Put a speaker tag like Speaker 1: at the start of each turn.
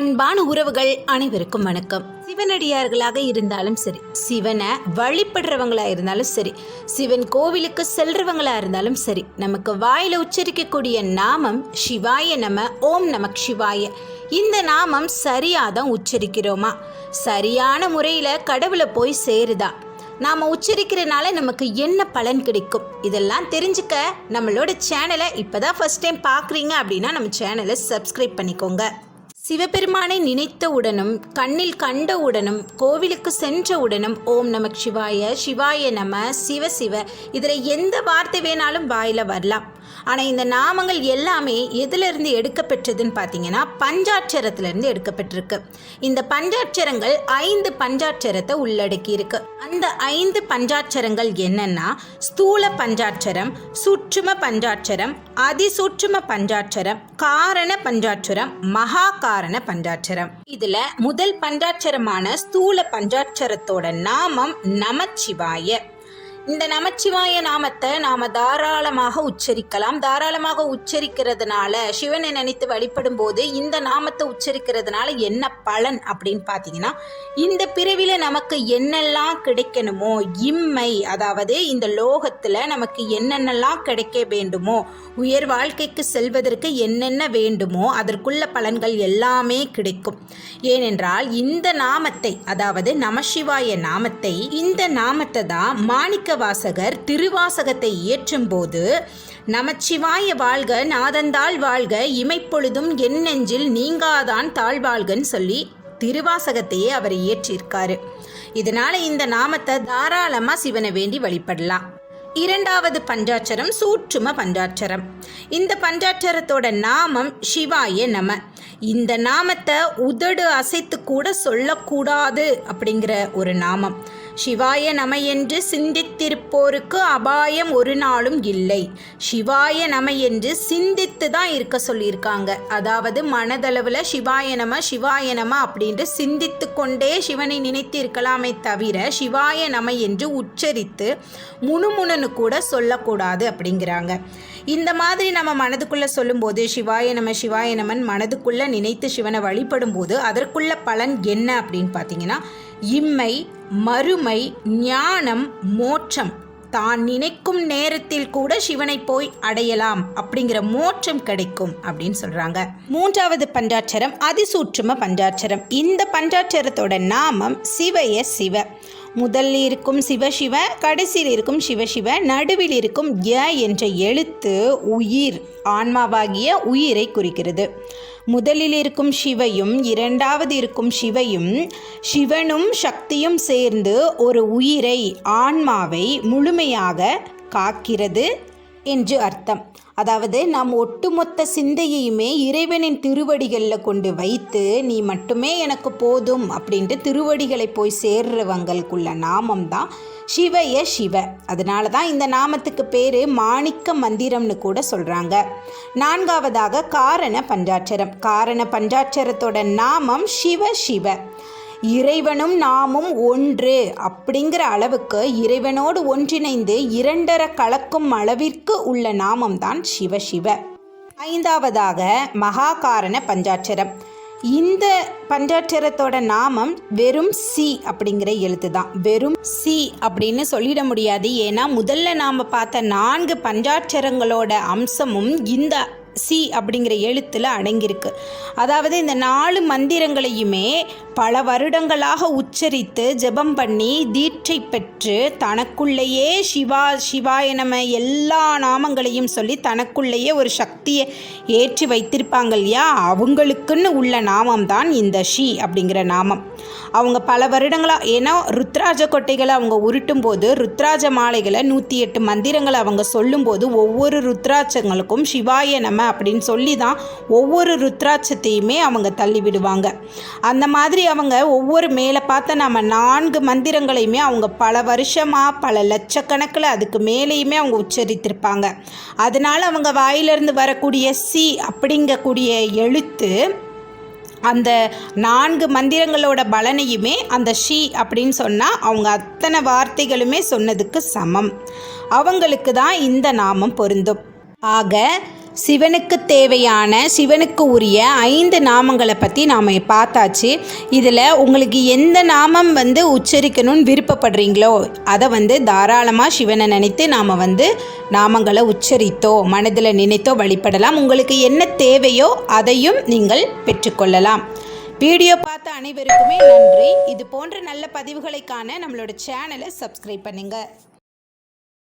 Speaker 1: அன்பான உறவுகள் அனைவருக்கும் வணக்கம் சிவனடியார்களாக இருந்தாலும் சரி சிவனை வழிபடுறவங்களா இருந்தாலும் சரி சிவன் கோவிலுக்கு செல்றவங்களா இருந்தாலும் சரி நமக்கு வாயில உச்சரிக்கக்கூடிய நாமம் சிவாய நம ஓம் நமக் சிவாய இந்த நாமம் சரியாக தான் உச்சரிக்கிறோமா சரியான முறையில் கடவுளை போய் சேருதா நாம் உச்சரிக்கிறனால நமக்கு என்ன பலன் கிடைக்கும் இதெல்லாம் தெரிஞ்சுக்க நம்மளோட சேனலை இப்போ தான் டைம் பார்க்குறீங்க அப்படின்னா நம்ம சேனலை சப்ஸ்கிரைப் பண்ணிக்கோங்க சிவபெருமானை நினைத்தவுடனும் கண்ணில் கண்டவுடனும் கோவிலுக்கு சென்றவுடனும் ஓம் நம சிவாய சிவாய நம சிவ சிவ இதில் எந்த வார்த்தை வேணாலும் வாயில வரலாம் ஆனால் இந்த நாமங்கள் எல்லாமே எதிலிருந்து எடுக்கப்பெற்றதுன்னு பார்த்தீங்கன்னா பஞ்சாட்சரத்திலிருந்து எடுக்கப்பட்டிருக்கு இந்த பஞ்சாட்சரங்கள் ஐந்து பஞ்சாட்சரத்தை உள்ளடக்கி இருக்கு அந்த ஐந்து பஞ்சாட்சரங்கள் என்னன்னா ஸ்தூல பஞ்சாட்சரம் சுற்றும பஞ்சாட்சரம் அதிசூற்றும பஞ்சாட்சரம் காரண பஞ்சாட்சரம் மகா காரண பஞ்சாட்சரம் இதுல முதல் பஞ்சாட்சரமான ஸ்தூல பஞ்சாட்சரத்தோட நாமம் நமச்சிவாய இந்த நமச்சிவாய நாமத்தை நாம் தாராளமாக உச்சரிக்கலாம் தாராளமாக உச்சரிக்கிறதுனால சிவனை நினைத்து வழிபடும் போது இந்த நாமத்தை உச்சரிக்கிறதுனால என்ன பலன் அப்படின்னு பார்த்தீங்கன்னா இந்த பிறவியில் நமக்கு என்னெல்லாம் கிடைக்கணுமோ இம்மை அதாவது இந்த லோகத்தில் நமக்கு என்னென்னலாம் கிடைக்க வேண்டுமோ உயர் வாழ்க்கைக்கு செல்வதற்கு என்னென்ன வேண்டுமோ அதற்குள்ள பலன்கள் எல்லாமே கிடைக்கும் ஏனென்றால் இந்த நாமத்தை அதாவது நமசிவாய நாமத்தை இந்த நாமத்தை தான் மாணிக்க வாசகர் திருவாசகத்தை இயற்றும் போது நமச்சிவாய வாழ்க நாதந்தாள் வாழ்க இமைப்பொழுதும் என் நெஞ்சில் நீங்காதான் தாழ்வாழ்கன்னு சொல்லி திருவாசகத்தையே அவர் இயற்றியிருக்காரு இதனால இந்த நாமத்தை தாராளமா சிவனை வேண்டி வழிபடலாம் இரண்டாவது பஞ்சாட்சரம் சூற்றும பஞ்சாட்சரம் இந்த பஞ்சாட்சரத்தோட நாமம் சிவாய நம இந்த நாமத்தை உதடு அசைத்து கூட சொல்லக்கூடாது அப்படிங்கிற ஒரு நாமம் சிவாய நம என்று சிந்தித்திருப்போருக்கு அபாயம் ஒரு நாளும் இல்லை சிவாய நம என்று சிந்தித்து தான் இருக்க சொல்லியிருக்காங்க அதாவது மனதளவில் சிவாய நம சிவாய நம அப்படின்ட்டு சிந்தித்து கொண்டே சிவனை நினைத்து இருக்கலாமே தவிர சிவாய நம என்று உச்சரித்து முணுமுணுன்னு கூட சொல்லக்கூடாது அப்படிங்கிறாங்க இந்த மாதிரி நம்ம மனதுக்குள்ளே சொல்லும்போது சிவாய நம சிவாய நமன் மனதுக்குள்ளே நினைத்து சிவனை வழிபடும் போது அதற்குள்ள பலன் என்ன அப்படின்னு பார்த்தீங்கன்னா இம்மை மறுமை ஞானம் மோட்சம் தான் நினைக்கும் நேரத்தில் கூட சிவனை போய் அடையலாம் அப்படிங்கிற மோட்சம் கிடைக்கும் அப்படின்னு சொல்றாங்க மூன்றாவது பஞ்சாட்சரம் அதிசூற்றும பஞ்சாட்சரம் இந்த பஞ்சாட்சரத்தோட நாமம் சிவய சிவ முதல் இருக்கும் சிவசிவ கடைசியில் இருக்கும் சிவசிவ நடுவில் இருக்கும் ய என்ற எழுத்து உயிர் ஆன்மாவாகிய உயிரை குறிக்கிறது முதலில் இருக்கும் சிவையும் இரண்டாவது இருக்கும் சிவையும் சிவனும் சக்தியும் சேர்ந்து ஒரு உயிரை ஆன்மாவை முழுமையாக காக்கிறது என்று அர்த்தம் அதாவது நாம் ஒட்டுமொத்த சிந்தையுமே இறைவனின் திருவடிகளில் கொண்டு வைத்து நீ மட்டுமே எனக்கு போதும் அப்படின்ட்டு திருவடிகளை போய் சேர்றவங்களுக்குள்ள நாமம் தான் சிவய சிவ அதனால தான் இந்த நாமத்துக்கு பேர் மாணிக்க மந்திரம்னு கூட சொல்கிறாங்க நான்காவதாக காரண பஞ்சாட்சரம் காரண பஞ்சாட்சரத்தோட நாமம் சிவ சிவ இறைவனும் நாமும் ஒன்று அப்படிங்கிற அளவுக்கு இறைவனோடு ஒன்றிணைந்து இரண்டர கலக்கும் அளவிற்கு உள்ள நாமம்தான் சிவசிவ ஐந்தாவதாக மகாகாரண பஞ்சாட்சரம் இந்த பஞ்சாட்சரத்தோட நாமம் வெறும் சி அப்படிங்கிற எழுத்து தான் வெறும் சி அப்படின்னு சொல்லிட முடியாது ஏன்னா முதல்ல நாம் பார்த்த நான்கு பஞ்சாட்சரங்களோட அம்சமும் இந்த சி அப்படிங்கிற எழுத்தில் அடங்கியிருக்கு அதாவது இந்த நாலு மந்திரங்களையுமே பல வருடங்களாக உச்சரித்து ஜெபம் பண்ணி தீட்சை பெற்று தனக்குள்ளேயே சிவா சிவாய எல்லா நாமங்களையும் சொல்லி தனக்குள்ளேயே ஒரு சக்தியை ஏற்றி வைத்திருப்பாங்க இல்லையா அவங்களுக்குன்னு உள்ள நாமம் தான் இந்த ஷி அப்படிங்கிற நாமம் அவங்க பல வருடங்களாக ஏன்னா ருத்ராஜ கொட்டைகளை அவங்க உருட்டும் போது ருத்ராஜ மாலைகளை நூற்றி எட்டு மந்திரங்களை அவங்க சொல்லும்போது ஒவ்வொரு ருத்ராட்சங்களுக்கும் சிவாய நம அப்படின்னு சொல்லி தான் ஒவ்வொரு ருத்ராட்சத்தையுமே அவங்க தள்ளிவிடுவாங்க அந்த மாதிரி அவங்க ஒவ்வொரு மேலே பார்த்த நம்ம நான்கு மந்திரங்களையுமே அவங்க பல வருஷமாக பல லட்சக்கணக்கில் அதுக்கு மேலேயுமே அவங்க உச்சரித்திருப்பாங்க அதனால் அவங்க வாயிலிருந்து வரக்கூடிய சி அப்படிங்கக்கூடிய எழுத்து அந்த நான்கு மந்திரங்களோட பலனையுமே அந்த ஷீ அப்படின்னு சொன்னால் அவங்க அத்தனை வார்த்தைகளுமே சொன்னதுக்கு சமம் அவங்களுக்கு தான் இந்த நாமம் பொருந்தும் ஆக சிவனுக்கு தேவையான சிவனுக்கு உரிய ஐந்து நாமங்களை பற்றி நாம் பார்த்தாச்சு இதில் உங்களுக்கு எந்த நாமம் வந்து உச்சரிக்கணும்னு விருப்பப்படுறீங்களோ அதை வந்து தாராளமாக சிவனை நினைத்து நாம் வந்து நாமங்களை உச்சரித்தோ மனதில் நினைத்தோ வழிபடலாம் உங்களுக்கு என்ன தேவையோ அதையும் நீங்கள் பெற்றுக்கொள்ளலாம் வீடியோ பார்த்த அனைவருக்குமே நன்றி இது போன்ற நல்ல பதிவுகளைக்கான நம்மளோட சேனலை சப்ஸ்கிரைப் பண்ணுங்கள்